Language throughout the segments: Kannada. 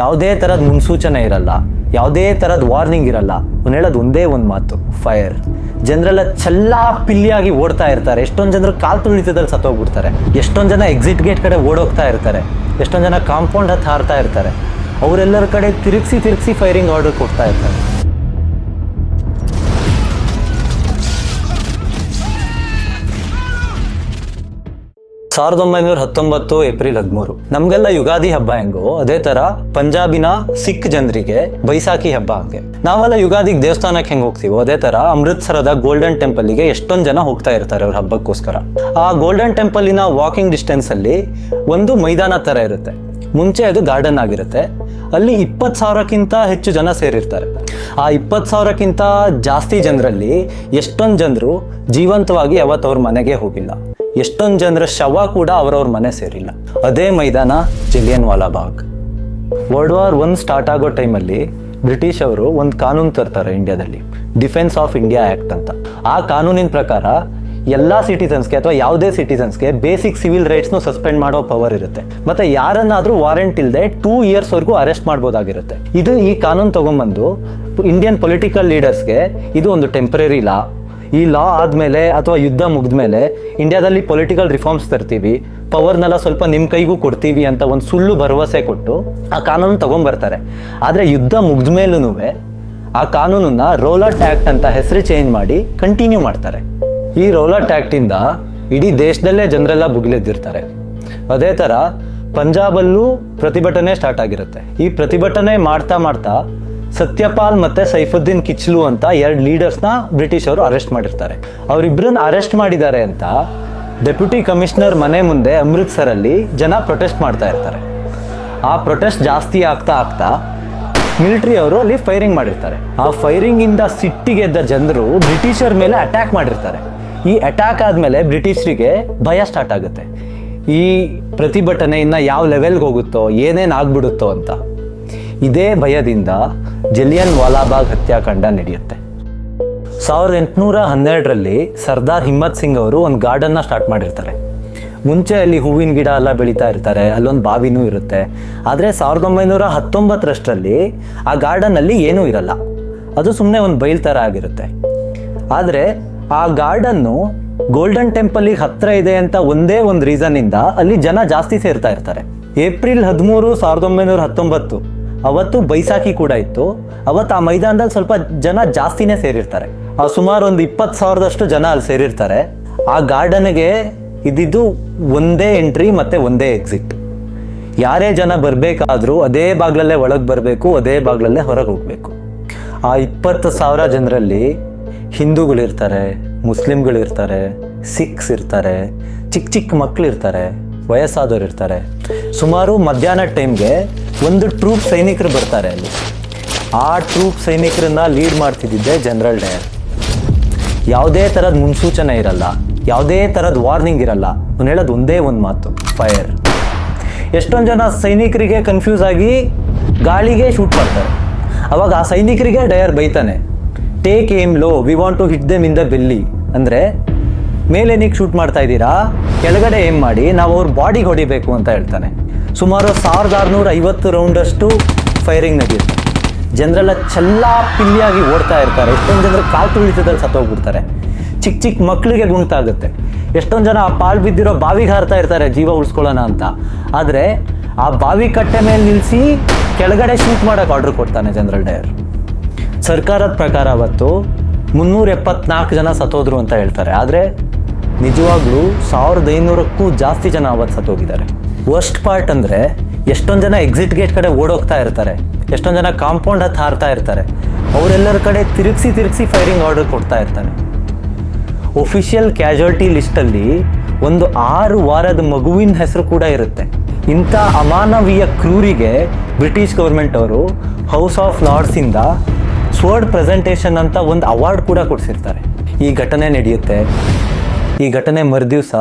ಯಾವುದೇ ಥರದ ಮುನ್ಸೂಚನೆ ಇರಲ್ಲ, ಯಾವುದೇ ಥರದ ವಾರ್ನಿಂಗ್ ಇರಲ್ಲ, ಅವ್ನು ಹೇಳೋದು ಒಂದೇ ಒಂದು ಮಾತು, ಫೈರ್. ಜನರೆಲ್ಲ ಚೆಲ್ಲ ಪಿಲ್ಲಿಯಾಗಿ ಓಡ್ತಾ ಇರ್ತಾರೆ. ಎಷ್ಟೊಂದು ಜನರು ಕಾಲು ತುಳಿತದಲ್ಲಿ ಸತ್ತೋಗ್ಬಿಡ್ತಾರೆ. ಎಷ್ಟೊಂದು ಜನ ಎಕ್ಸಿಟ್ ಗೇಟ್ ಕಡೆ ಓಡೋಗ್ತಾ ಇರ್ತಾರೆ. ಎಷ್ಟೊಂದು ಜನ ಕಾಂಪೌಂಡ್ ಹತ್ತು ಹಾರ್ತಾ ಇರ್ತಾರೆ. ಅವರೆಲ್ಲರ ಕಡೆ ತಿರುಗಿಸಿ ತಿರುಗಿಸಿ ಫೈರಿಂಗ್ ಆರ್ಡರ್ ಕೊಡ್ತಾ ಇರ್ತಾರೆ. ಸಾವಿರದ ಒಂಬೈನೂರ ಹತ್ತೊಂಬತ್ತು ಏಪ್ರಿಲ್ ಹದಿಮೂರು. ನಮ್ಗೆಲ್ಲ ಯುಗಾದಿ ಹಬ್ಬ ಹೆಂಗೋ, ಅದೇ ತರ ಪಂಜಾಬಿನ ಸಿಖ್ ಜನರಿಗೆ ಬೈಸಾಖಿ ಹಬ್ಬ ಹಂಗೆ. ನಾವೆಲ್ಲ ಯುಗಾದಿಗೆ ದೇವಸ್ಥಾನಕ್ಕೆ ಹೆಂಗ್ ಹೋಗ್ತೀವೋ, ಅದೇ ತರ ಅಮೃತ್ಸರದ ಗೋಲ್ಡನ್ ಟೆಂಪಲ್ಗೆ ಎಷ್ಟೊಂದು ಜನ ಹೋಗ್ತಾ ಇರ್ತಾರೆ ಅವ್ರ ಹಬ್ಬಕ್ಕೋಸ್ಕರ. ಆ ಗೋಲ್ಡನ್ ಟೆಂಪಲಿನ ವಾಕಿಂಗ್ ಡಿಸ್ಟೆನ್ಸ್ ಅಲ್ಲಿ ಒಂದು ಮೈದಾನ ತರ ಇರುತ್ತೆ. ಮುಂಚೆ ಅದು ಗಾರ್ಡನ್ ಆಗಿರುತ್ತೆ. ಅಲ್ಲಿ ಇಪ್ಪತ್ತು ಸಾವಿರಕ್ಕಿಂತ ಹೆಚ್ಚು ಜನ ಸೇರಿರ್ತಾರೆ. ಆ ಇಪ್ಪತ್ತು ಸಾವಿರಕ್ಕಿಂತ ಜಾಸ್ತಿ ಜನರಲ್ಲಿ ಎಷ್ಟೊಂದು ಜನರು ಜೀವಂತವಾಗಿ ಯಾವತ್ತು ಅವ್ರ ಮನೆಗೆ ಹೋಗಿಲ್ಲ. ಎಷ್ಟೊಂದು ಜನರ ಶವ ಕೂಡ ಅವರವ್ರ ಮನೆ ಸೇರಿಲ್ಲ. ಅದೇ ಮೈದಾನ Jallianwala Bagh world war one start ಆಗೋ ಟೈಮಲ್ಲಿ ಬ್ರಿಟಿಷ್ ಅವರು ಒಂದು ಕಾನೂನು ತರ್ತಾರೆ ಇಂಡಿಯಾದಲ್ಲಿ ಡಿಫೆನ್ಸ್ ಆಫ್ ಇಂಡಿಯಾ ಆ್ಯಕ್ಟ್ ಅಂತ. ಆ ಕಾನೂನಿನ ಪ್ರಕಾರ ಎಲ್ಲ ಸಿಟಿಸನ್ಸ್ಗೆ ಅಥವಾ ಯಾವುದೇ ಸಿಟಿಸನ್ಸ್ಗೆ ಬೇಸಿಕ್ ಸಿವಿಲ್ ರೈಟ್ಸ್ನು ಸಸ್ಪೆಂಡ್ ಮಾಡೋ ಪವರ್ ಇರುತ್ತೆ. ಮತ್ತೆ ಯಾರನ್ನಾದರೂ ವಾರೆಂಟ್ ಇಲ್ಲದೆ ಟೂ ಇಯರ್ಸ್ವರೆಗೂ ಅರೆಸ್ಟ್ ಮಾಡ್ಬೋದಾಗಿರುತ್ತೆ. ಇದು ಈ ಕಾನೂನು ತಗೊಂಬಂದು ಇಂಡಿಯನ್ ಪೊಲಿಟಿಕಲ್ ಲೀಡರ್ಸ್ಗೆ ಇದು ಒಂದು ಟೆಂಪ್ರರಿ ಲಾ ಈ ಲಾ ಆದಮೇಲೆ ಅಥವಾ ಯುದ್ಧ ಮುಗಿದ್ಮೇಲೆ ಇಂಡಿಯಾದಲ್ಲಿ ಪೊಲಿಟಿಕಲ್ ರಿಫಾರ್ಮ್ಸ್ ತರ್ತೀವಿ ಪವರ್ನೆಲ್ಲ ಸ್ವಲ್ಪ ನಿಮ್ಮ ಕೈಗೂ ಕೊಡ್ತೀವಿ ಅಂತ ಒಂದು ಸುಳ್ಳು ಭರವಸೆ ಕೊಟ್ಟು ಆ ಕಾನೂನು ತೊಗೊಂಬರ್ತಾರೆ. ಆದರೆ ಯುದ್ಧ ಮುಗಿದ್ಮೇಲೂ ಆ ಕಾನೂನನ್ನ ರೋಲಟ್ ಆ್ಯಕ್ಟ್ ಅಂತ ಹೆಸರು ಚೇಂಜ್ ಮಾಡಿ ಕಂಟಿನ್ಯೂ ಮಾಡ್ತಾರೆ. ಈ ರೋಲಟ್ ಆ್ಯಕ್ಟಿಂದ ಇಡೀ ದೇಶದಲ್ಲೇ ಜನರೆಲ್ಲ ಬುಗಿಲೆದ್ದಿರ್ತಾರೆ. ಅದೇ ಥರ ಪಂಜಾಬಲ್ಲೂ ಪ್ರತಿಭಟನೆ ಸ್ಟಾರ್ಟ್ ಆಗಿರುತ್ತೆ. ಈ ಪ್ರತಿಭಟನೆ ಮಾಡ್ತಾ ಮಾಡ್ತಾ ಸತ್ಯಪಾಲ್ ಮತ್ತೆ ಸೈಫುದ್ದೀನ್ ಕಿಚ್ಲು ಅಂತ ಎರಡು ಲೀಡರ್ಸ್ನ ಬ್ರಿಟಿಷ್ ಅವರು ಅರೆಸ್ಟ್ ಮಾಡಿರ್ತಾರೆ. ಅವರಿಬ್ಬರನ್ನ ಅರೆಸ್ಟ್ ಮಾಡಿದ್ದಾರೆ ಅಂತ ಡೆಪ್ಯೂಟಿ ಕಮಿಷನರ್ ಮನೆ ಮುಂದೆ ಅಮೃತ್ಸರಲ್ಲಿ ಜನ ಪ್ರೊಟೆಸ್ಟ್ ಮಾಡ್ತಾ ಇರ್ತಾರೆ. ಆ ಪ್ರೊಟೆಸ್ಟ್ ಜಾಸ್ತಿ ಆಗ್ತಾ ಆಗ್ತಾ ಮಿಲಿಟರಿ ಅವರು ಅಲ್ಲಿ ಫೈರಿಂಗ್ ಮಾಡಿರ್ತಾರೆ. ಆ ಫೈರಿಂಗ್ ಇಂದ ಸಿಟ್ಟಿಗೆದ್ದ ಜನರು ಬ್ರಿಟಿಷರ್ ಮೇಲೆ ಅಟ್ಯಾಕ್ ಮಾಡಿರ್ತಾರೆ. ಈ ಅಟ್ಯಾಕ್ ಆದಮೇಲೆ ಬ್ರಿಟಿಷರಿಗೆ ಭಯ ಸ್ಟಾರ್ಟ್ ಆಗುತ್ತೆ. ಈ ಪ್ರತಿಭಟನೆ ಇನ್ನ ಯಾವ ಲೆವೆಲ್ಗೆ ಹೋಗುತ್ತೋ ಏನೇನು ಆಗ್ಬಿಡುತ್ತೋ ಅಂತ. ಇದೇ ಭಯದಿಂದ ಜಲಿಯನ್ ವಾಲಾಬಾಗ್ ಹತ್ಯಾಕಾಂಡ ನಡೆಯುತ್ತೆ. ಸಾವಿರದ ಎಂಟುನೂರ ಹನ್ನೆರಡರಲ್ಲಿ ಸರ್ದಾರ್ ಹಿಮ್ಮತ್ ಸಿಂಗ್ ಅವರು ಒಂದು ಗಾರ್ಡನ್ನ ಸ್ಟಾರ್ಟ್ ಮಾಡಿರ್ತಾರೆ. ಮುಂಚೆ ಅಲ್ಲಿ ಹೂವಿನ ಗಿಡ ಎಲ್ಲ ಬೆಳೀತಾ ಇರ್ತಾರೆ, ಅಲ್ಲೊಂದು ಬಾವಿನೂ ಇರುತ್ತೆ. ಆದರೆ ಸಾವಿರದ ಒಂಬೈನೂರ ಹತ್ತೊಂಬತ್ತರಷ್ಟರಲ್ಲಿ ಆ ಗಾರ್ಡನ್ನಲ್ಲಿ ಏನೂ ಇರಲ್ಲ. ಅದು ಸುಮ್ಮನೆ ಒಂದು ಬೈಲ್ ಥರ ಆಗಿರುತ್ತೆ. ಆದರೆ ಆ ಗಾರ್ಡನ್ನು ಗೋಲ್ಡನ್ ಟೆಂಪಲಿಗೆ ಹತ್ತಿರ ಇದೆ ಅಂತ ಒಂದೇ ಒಂದು ರೀಸನ್ನಿಂದ ಅಲ್ಲಿ ಜನ ಜಾಸ್ತಿ ಸೇರ್ತಾ ಇರ್ತಾರೆ. ಏಪ್ರಿಲ್ ಹದಿಮೂರು, ಸಾವಿರದ ಒಂಬೈನೂರ ಹತ್ತೊಂಬತ್ತು ಅವತ್ತು ಬೈಸಾಖಿ ಕೂಡ ಇತ್ತು. ಅವತ್ತು ಆ ಮೈದಾನದಲ್ಲಿ ಸ್ವಲ್ಪ ಜನ ಜಾಸ್ತಿನೇ ಸೇರಿರ್ತಾರೆ. ಸುಮಾರು ಒಂದು ಇಪ್ಪತ್ತು ಸಾವಿರದಷ್ಟು ಜನ ಅಲ್ಲಿ ಸೇರಿರ್ತಾರೆ. ಆ ಗಾರ್ಡನ್ಗೆ ಇದ್ದಿದ್ದು ಒಂದೇ ಎಂಟ್ರಿ ಮತ್ತೆ ಒಂದೇ ಎಕ್ಸಿಟ್ ಯಾರೇ ಜನ ಬರಬೇಕಾದ್ರೂ ಅದೇ ಬಾಗ್ಲಲ್ಲೇ ಒಳಗೆ ಬರಬೇಕು, ಅದೇ ಬಾಗ್ಲಲ್ಲೇ ಹೊರಗೆ ಹೋಗಬೇಕು. ಆ ಇಪ್ಪತ್ತು ಸಾವಿರ ಜನರಲ್ಲಿ ಹಿಂದೂಗಳಿರ್ತಾರೆ ಮುಸ್ಲಿಮ್ಗಳಿರ್ತಾರೆ ಸಿಖ್ಸ್ ಇರ್ತಾರೆ ಚಿಕ್ಕ ಚಿಕ್ಕ ಮಕ್ಕಳಿರ್ತಾರೆ ವಯಸ್ಸಾದವ್ರು ಇರ್ತಾರೆ ಸುಮಾರು ಮಧ್ಯಾಹ್ನ ಟೈಮ್ಗೆ ಒಂದು ಟ್ರೂಪ್ ಸೈನಿಕರು ಬರ್ತಾರೆ ಅಲ್ಲಿ. ಆ ಟ್ರೂಪ್ ಸೈನಿಕರನ್ನ ಲೀಡ್ ಮಾಡ್ತಿದ್ದಿದ್ದೆ ಜನರಲ್ ಡಯರ್ ಯಾವುದೇ ಥರದ ಮುನ್ಸೂಚನೆ ಇರಲ್ಲ, ಯಾವುದೇ ಥರದ ವಾರ್ನಿಂಗ್ ಇರಲ್ಲ, ಅವ್ನು ಹೇಳೋದು ಒಂದೇ ಒಂದು ಮಾತು ಫೈರ್ ಎಷ್ಟೊಂದು ಜನ ಸೈನಿಕರಿಗೆ ಕನ್ಫ್ಯೂಸ್ ಆಗಿ ಗಾಳಿಗೆ ಶೂಟ್ ಮಾಡ್ತಾರೆ. ಅವಾಗ ಆ ಸೈನಿಕರಿಗೆ ಡಯರ್ ಬೈತಾನೆ take aim low we want to hit them in the belly ಅಂದರೆ, ಮೇಲೆ ನೀವು ಶೂಟ್ ಮಾಡ್ತಾ ಇದ್ದೀರಾ, ಕೆಳಗಡೆ ಏಮ್ ಮಾಡಿ, ನಾವು ಅವ್ರ ಬಾಡಿಗೆ ಹೊಡಿಬೇಕು ಅಂತ ಹೇಳ್ತಾನೆ. ಸುಮಾರು ಸಾವಿರದ ಆರುನೂರ ಐವತ್ತು ರೌಂಡಷ್ಟು ಫೈರಿಂಗ್ ನಡೆಯುತ್ತೆ. ಜನರೆಲ್ಲ ಚೆಲ್ಲಾಪಿಲ್ಲಿಯಾಗಿ ಓಡ್ತಾ ಇರ್ತಾರೆ. ಎಷ್ಟೊಂದು ಜನರು ಕಾಲು ತುಳಿತದಲ್ಲಿ ಸತ್ತೋಗ್ಬಿಡ್ತಾರೆ. ಚಿಕ್ಕ ಚಿಕ್ಕ ಮಕ್ಕಳಿಗೆ ಗುಂಟಾಗುತ್ತೆ. ಎಷ್ಟೊಂದು ಜನ ಆ ಪಾಲ್ ಬಿದ್ದಿರೋ ಬಾವಿಗೆ ಹಾರ್ತಾ ಇರ್ತಾರೆ, ಜೀವ ಉಳಿಸ್ಕೊಳ್ಳೋಣ ಅಂತ. ಆದರೆ ಆ ಬಾವಿ ಕಟ್ಟೆ ಮೇಲೆ ನಿಲ್ಲಿಸಿ ಕೆಳಗಡೆ ಶೂಟ್ ಮಾಡೋಕೆ ಆರ್ಡರ್ ಕೊಡ್ತಾನೆ ಜನರಲ್ ಡಯರ್ ಸರ್ಕಾರದ ಪ್ರಕಾರ ಅವತ್ತು ಮುನ್ನೂರ ಎಪ್ಪತ್ನಾಲ್ಕು ಜನ ಸತ್ತೋದ್ರು ಅಂತ ಹೇಳ್ತಾರೆ. ಆದರೆ ನಿಜವಾಗ್ಲೂ ಸಾವಿರದ ಐನೂರಕ್ಕೂ ಜಾಸ್ತಿ ಜನ ಅವತ್ತು ಸತ್ತೋಗಿದ್ದಾರೆ. ವರ್ಸ್ಟ್ ಪಾರ್ಟ್ ಅಂದರೆ ಎಷ್ಟೊಂದು ಜನ ಎಕ್ಸಿಟ್ ಗೇಟ್ ಕಡೆ ಓಡೋಗ್ತಾ ಇರ್ತಾರೆ, ಎಷ್ಟೊಂದು ಜನ ಕಾಂಪೌಂಡ್ ಹತ್ತು ಹಾರ್ತಾ ಇರ್ತಾರೆ, ಅವರೆಲ್ಲರ ಕಡೆ ತಿರುಗಿಸಿ ತಿರುಗಿಸಿ ಫೈರಿಂಗ್ ಆರ್ಡರ್ ಕೊಡ್ತಾ ಇರ್ತಾರೆ. ಒಫಿಷಿಯಲ್ ಕ್ಯಾಶುಯಾಲಿಟಿ ಲಿಸ್ಟಲ್ಲಿ ಒಂದು ಆರು ವಾರದ ಮಗುವಿನ ಹೆಸರು ಕೂಡ ಇರುತ್ತೆ. ಇಂಥ ಅಮಾನವೀಯ ಕ್ರೂರಿಗೆ ಬ್ರಿಟಿಷ್ ಗೌರ್ಮೆಂಟ್ ಅವರು ಹೌಸ್ ಆಫ್ ಲಾರ್ಡ್ಸಿಂದ ಸ್ವರ್ಡ್ ಪ್ರೆಸೆಂಟೇಷನ್ ಅಂತ ಒಂದು ಅವಾರ್ಡ್ ಕೂಡ ಕೊಡಿಸಿರ್ತಾರೆ. ಈ ಘಟನೆ ನಡೆಯುತ್ತೆ. ಈ ಘಟನೆ ಮರುದಿವಸ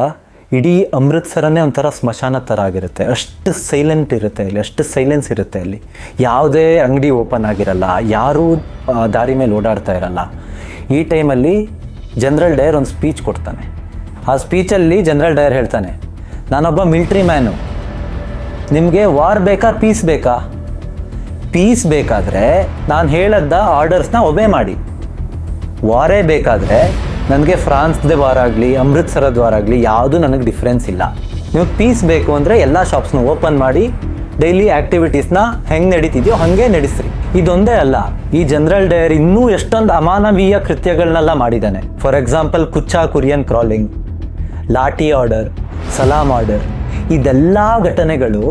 ಇಡೀ ಅಮೃತ್ಸರನೇ ಒಂಥರ ಸ್ಮಶಾನ ಥರ ಆಗಿರುತ್ತೆ. ಅಷ್ಟು ಸೈಲೆಂಟ್ ಇರುತ್ತೆ ಅಲ್ಲಿ, ಅಷ್ಟು ಸೈಲೆನ್ಸ್ ಇರುತ್ತೆ ಅಲ್ಲಿ. ಯಾವುದೇ ಅಂಗಡಿ ಓಪನ್ ಆಗಿರಲ್ಲ, ಯಾರೂ ದಾರಿ ಮೇಲೆ ಓಡಾಡ್ತಾ ಇರಲ್ಲ. ಈ ಟೈಮಲ್ಲಿ ಜನರಲ್ ಡಯರ್ ಒಂದು ಸ್ಪೀಚ್ ಕೊಡ್ತಾನೆ. ಆ ಸ್ಪೀಚಲ್ಲಿ ಜನರಲ್ ಡಯರ್ ಹೇಳ್ತಾನೆ, ನಾನೊಬ್ಬ ಮಿಲ್ಟ್ರಿ ಮ್ಯಾನು ನಿಮಗೆ ವಾರ್ ಬೇಕಾ ಪೀಸ್ ಬೇಕಾ? ಪೀಸ್ ಬೇಕಾದರೆ ನಾನು ಹೇಳದ್ದ ಆರ್ಡರ್ಸ್ನ ಒಬೆ ಮಾಡಿ. ವಾರೇ ಬೇಕಾದರೆ ನನಗೆ ಫ್ರಾನ್ಸ್ ದ್ವಾರ ಆಗಲಿ ಅಮೃತ್ಸರದ ದ್ವಾರ ಆಗಲಿ ಯಾವುದು ನನಗೆ ಡಿಫ್ರೆನ್ಸ್ ಇಲ್ಲ. ನೀವು ಪೀಸ್ ಬೇಕು ಅಂದರೆ ಎಲ್ಲ ಶಾಪ್ಸ್ನ ಓಪನ್ ಮಾಡಿ ಡೈಲಿ ಆ್ಯಕ್ಟಿವಿಟೀಸ್ನ ಹೆಂಗೆ ನಡೀತಿದೆಯೋ ಹಾಗೆ ನಡೆಸ್ರಿ. ಇದೊಂದೇ ಅಲ್ಲ, ಈ ಜನರಲ್ ಡೈರ್ ಇನ್ನೂ ಎಷ್ಟೊಂದು ಅಮಾನವೀಯ ಕೃತ್ಯಗಳನ್ನೆಲ್ಲ ಮಾಡಿದ್ದಾನೆ. For example Kucha Kurichhan crawling lathi order ಸಲಾಮ್ order ಇದೆಲ್ಲ ಘಟನೆಗಳು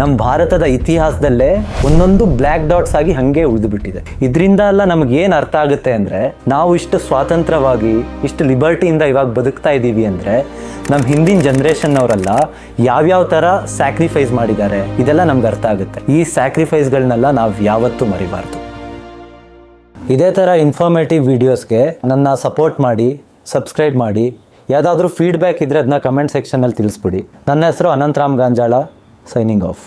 ನಮ್ಮ ಭಾರತದ ಇತಿಹಾಸದಲ್ಲೇ ಒಂದೊಂದು ಬ್ಲ್ಯಾಕ್ ಡಾಟ್ಸ್ ಆಗಿ ಹಾಗೆ ಉಳಿದುಬಿಟ್ಟಿದೆ. ಇದರಿಂದ ಎಲ್ಲ ನಮ್ಗೆ ಏನು ಅರ್ಥ ಆಗುತ್ತೆ ಅಂದರೆ, ನಾವು ಇಷ್ಟು ಸ್ವಾತಂತ್ರ್ಯವಾಗಿ, ಇಷ್ಟು ಲಿಬರ್ಟಿಯಿಂದ ಇವಾಗ ಬದುಕ್ತಾ ಇದ್ದೀವಿ ಅಂದರೆ ನಮ್ಮ ಹಿಂದಿನ ಜನ್ರೇಷನ್ನವರೆಲ್ಲ ಯಾವ್ಯಾವ ಥರ ಸ್ಯಾಕ್ರಿಫೈಸ್ ಮಾಡಿದ್ದಾರೆ, ಇದೆಲ್ಲ ನಮ್ಗೆ ಅರ್ಥ ಆಗುತ್ತೆ. ಈ ಸ್ಯಾಕ್ರಿಫೈಸ್ಗಳನ್ನೆಲ್ಲ ನಾವು ಯಾವತ್ತೂ ಮರಿಬಾರ್ದು. ಇದೇ ಥರ ಇನ್ಫಾರ್ಮೇಟಿವ್ ವೀಡಿಯೋಸ್ಗೆ ನನ್ನ ಸಪೋರ್ಟ್ ಮಾಡಿ ಸಬ್ಸ್ಕ್ರೈಬ್ ಮಾಡಿ, ಯಾವುದಾದ್ರೂ ಫೀಡ್ಬ್ಯಾಕ್ ಇದ್ದರೆ ಅದನ್ನ ಕಮೆಂಟ್ ಸೆಕ್ಷನಲ್ಲಿ ತಿಳಿಸ್ಬಿಡಿ. ನನ್ನ ಹೆಸರು ಅನಂತರಾಮ್ ಗಾಂಜಾಳ. Signing off